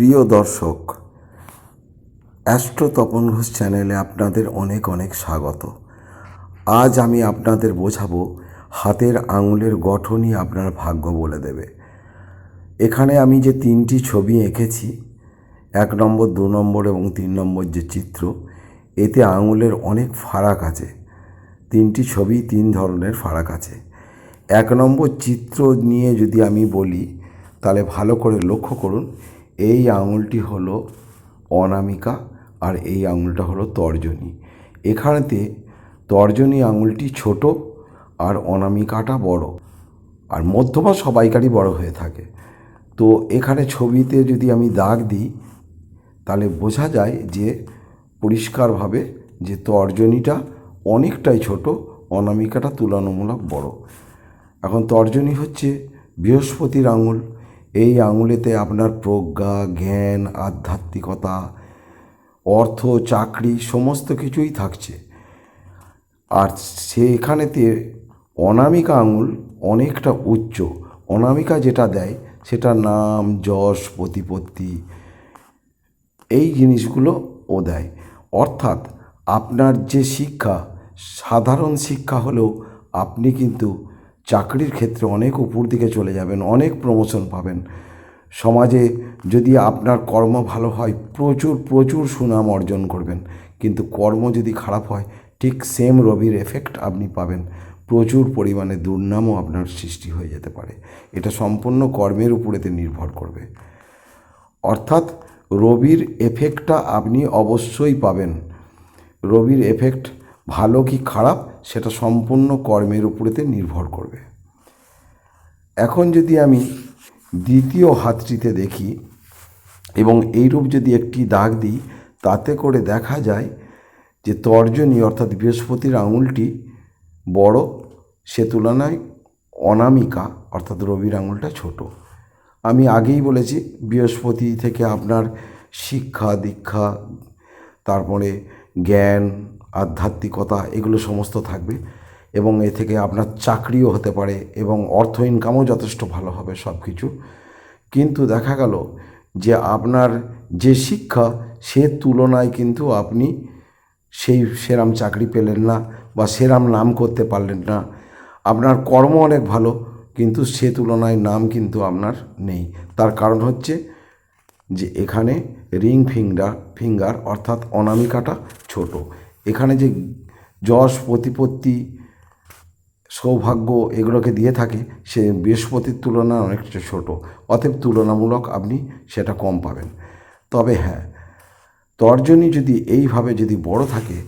প্রিয় দর্শক, অ্যাস্ট্রো তপন ঘোষ চ্যানেলে আপনাদের অনেক অনেক স্বাগত। আজ আমি আপনাদের বোঝাবো হাতের আঙুলের গঠনই আপনার ভাগ্য বলে দেবে। এখানে আমি যে তিনটি ছবি এঁকেছি, এক নম্বর, দু নম্বর এবং তিন নম্বর যে চিত্র, এতে আঙুলের অনেক ফারাক আছে। তিনটি ছবি তিন ধরনের ফারাক আছে। এক নম্বর চিত্র নিয়ে যদি আমি বলি, তাহলে ভালো করে লক্ষ্য করুন এই আঙুলটি হলো অনামিকা আর এই আঙুলটা হলো তর্জনী। এখানেতে তর্জনী আঙুলটি ছোট আর অনামিকাটা বড় আর মধ্যমা সবাইকারই বড় হয়ে থাকে। তো এখানে ছবিতে যদি আমি দাগ দিই, তাহলে বোঝা যায় যে পরিষ্কারভাবে যে তর্জনীটা অনেকটাই ছোট, অনামিকাটা তুলনামূলক বড়। এখন তর্জনী হচ্ছে বৃহস্পতির আঙুল এই আঙুলেতে আপনার প্রজ্ঞা, জ্ঞান, আধ্যাত্মিকতা, অর্থ, চাকরি, সমস্ত কিছুই থাকছে। আর সেখানেতে অনামিকা আঙুল অনেকটা উচ্চ। অনামিকা যেটা দেয় সেটা নাম যশ, প্রতিপত্তি, এই জিনিসগুলো ও দেয়। অর্থাৎ আপনার যে শিক্ষা, সাধারণ শিক্ষা হলেও আপনি কিন্তু চাকরির ক্ষেত্রে অনেক উপর দিকে চলে যাবেন, অনেক প্রমোশন পাবেন। সমাজে যদি আপনার কর্ম ভালো হয়, প্রচুর প্রচুর সুনাম অর্জন করবেন। কিন্তু কর্ম যদি খারাপ হয়, ঠিক সেম রবির এফেক্ট আপনি পাবেন। প্রচুর পরিমাণে দুর্নামও আপনার সৃষ্টি হয়ে যেতে পারে। এটা সম্পূর্ণ কর্মের উপরেতে নির্ভর করবে। অর্থাৎ রবির এফেক্টটা আপনি অবশ্যই পাবেন। রবির এফেক্ট ভালো কি খারাপ সেটা সম্পূর্ণ কর্মের উপরেতে নির্ভর করবে। এখন যদি আমি দ্বিতীয় হাতটিতে দেখি এবং এইরূপ যদি একটি দাগ দিই, তাতে করে দেখা যায় যে তর্জনী অর্থাৎ বৃহস্পতির আঙুলটি বড়, সে তুলনায় অনামিকা অর্থাৎ রবির আঙুলটা ছোট। আমি আগেই বলেছি, বৃহস্পতি থেকে আপনার শিক্ষা, দীক্ষা, তারপরে জ্ঞান আধ্যাত্মিকতা, এগুলো সমস্ত থাকবে এবং এ থেকে আপনার চাকরিও হতে পারে এবং অর্থ ইনকামও যথেষ্ট ভালো হবে সব কিছু কিন্তু দেখা গেল যে আপনার যে শিক্ষা, সে তুলনায় কিন্তু আপনি সেই সেরাম চাকরি পেলেন না বা সেরাম নাম করতে পারলেন না। আপনার কর্ম অনেক ভালো, কিন্তু সে তুলনায় নাম কিন্তু আপনার নেই। তার কারণ হচ্ছে যে এখানে রিং ফিঙ্গার ফিঙ্গার অর্থাৎ অনামিকাটা ছোট। এখানে যে যশ, প্রতিপত্তি, সৌভাগ্য এগুলোকে দিয়ে থাকে, সে বৃহস্পতির তুলনায় অনেকটা ছোট। অতএব তুলনামূলক আপনি সেটা কম পাবেন। তবে হ্যাঁ তর্জনী যদি এইভাবে যদি বড় থাকে,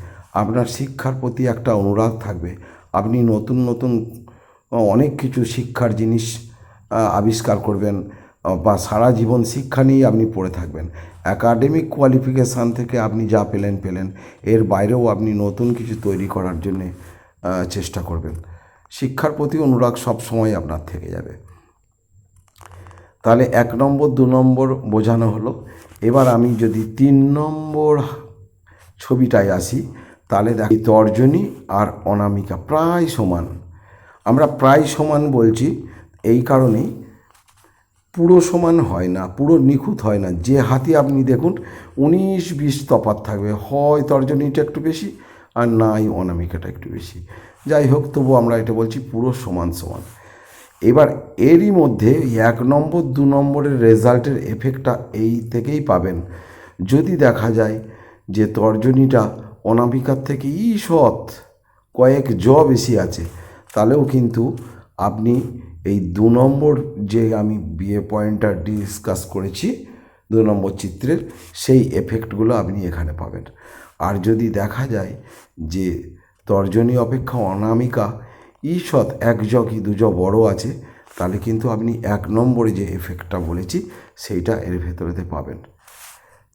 আপনার শিক্ষার প্রতি একটা অনুরাগ থাকবে। আপনি নতুন নতুন অনেক কিছু শিক্ষার জিনিস আবিষ্কার করবেন। বা সারা জীবন শিক্ষা নিয়েই আপনি পড়ে থাকবেন। অ্যাকাডেমিক কোয়ালিফিকেশান থেকে আপনি যা পেলেন পেলেন। এর বাইরেও আপনি নতুন কিছু তৈরি করার জন্যে চেষ্টা করবেন। শিক্ষার প্রতি অনুরাগ সব সময় আপনার থেকে যাবে। তাহলে এক নম্বর, দু নম্বর বোঝানো হলো। এবার আমি যদি তিন নম্বর ছবিটায় আসি, তাহলে দেখি, তর্জনী আর অনামিকা প্রায় সমান। আমরা প্রায় সমান বলছি, এই কারণেই পুরো সমান হয় না, পুরো নিখুঁত হয় না। যে হাতি আপনি দেখুন, উনিশ বিশ তফাত থাকবে। হয় তর্জনীটা একটু বেশি আর নাই অনামিকাটা একটু বেশি। যাই হোক তবু আমরা এটা বলছি পুরো সমান সমান। এবার এরই মধ্যে এক নম্বর, দু নম্বরের রেজাল্টের এফেক্টটা এই থেকেই পাবেন। যদি দেখা যায় যে তর্জনীটা অনামিকার থেকে ঈষৎ কয়েক জ বেশি আছে, তাহলেও কিন্তু আপনি এই দু নম্বর যে আমি বিয়ে পয়েন্টটা ডিসকাস করেছি, দু নম্বর চিত্রের সেই এফেক্টগুলো আপনি এখানে পাবেন। আর যদি দেখা যায় যে তর্জনী অপেক্ষা অনামিকা, ঈষৎ এক জ কি দুজ বড় আছে, তাহলে কিন্তু আপনি এক নম্বরে যে এফেক্টটা বলেছি, সেইটা এর ভেতরেতে পাবেন।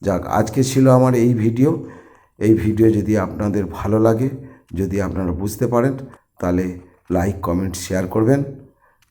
যাক, আজকে ছিল আমার এই ভিডিও। এই ভিডিও যদি আপনাদের ভালো লাগে, যদি আপনারা বুঝতে পারেন, তাহলে লাইক, কমেন্ট, শেয়ার করবেন।